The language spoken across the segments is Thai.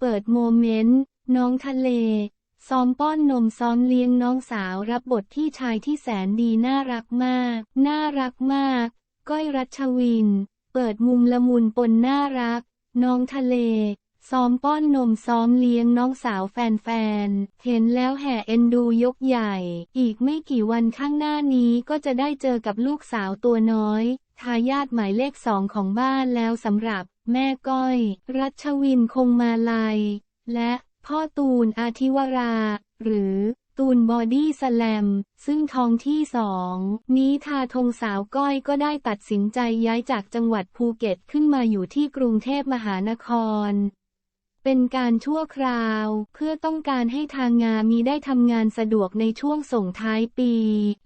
เปิดโมเมนต์ น้องทะเล ซ้อมป้อนนมซ้อมเลี้ยงน้องสาวรับบทที่ชายที่แสนดีน่ารักมาก น่ารักมาก ก้อยรัชวิน เปิดมุมละมุนปนน่ารัก น้องทะเล ซ้อมป้อนนมซ้อมเลี้ยงน้องสาวแฟนๆ เห็นแล้วแห่เอ็นดูยกใหญ่ อีกไม่กี่วันข้างหน้านี้ก็จะได้เจอกับลูกสาวตัวน้อย ทายาทหมายเลขสองของบ้านแล้วสำหรับ แม่ก้อย รัชวินคงมาลัย และพ่อตูนอาทิวรา หรือตูนบอดี้สแลม ซึ่งท้องที่สองนี้ทาธงสาวก้อยก็ได้ตัดสินใจย้ายจากจังหวัดภูเก็ตขึ้นมาอยู่ที่กรุงเทพมหานคร เป็นการชั่วคราว เพื่อต้องการให้ทางงานมีได้ทำงานสะดวกในช่วงส่งท้ายปี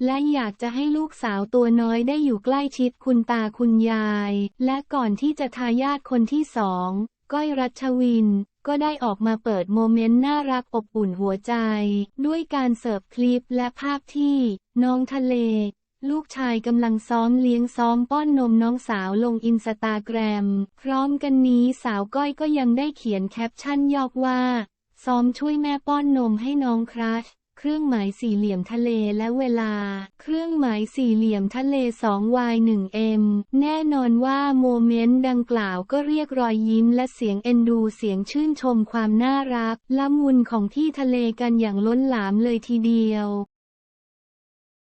และอยากจะให้ลูกสาวตัวน้อยได้อยู่ใกล้ชิดคุณตาคุณยาย และก่อนที่จะทายาทคนที่สองก้อยรัชวิน ก็ได้ออกมาเปิดโมเมนต์น่ารักอบอุ่นหัวใจ ด้วยการเสิร์ฟคลิปและภาพที่ น้องทะเล ลูกชายกำลังซ้อมเลี้ยงซ้อมป้อนนมน้องสาวลงอินสตาแกรม พร้อมกันนี้สาวก้อยก็ยังได้เขียนแคปชั่นยอกว่า ซ้อมช่วยแม่ป้อนนมให้น้องครัชเครื่องหมายสี่เหลี่ยมทะเลและเวลา เครื่องหมายสี่เหลี่ยมทะเล 2Y1M แน่นอนว่าโมเมนต์ดังกล่าวก็เรียกรอยยิ้มและเสียงเอ็นดูเสียงชื่นชมความน่ารัก ละมุนของที่ทะเลกันอย่างล้นหลามเลยทีเดียว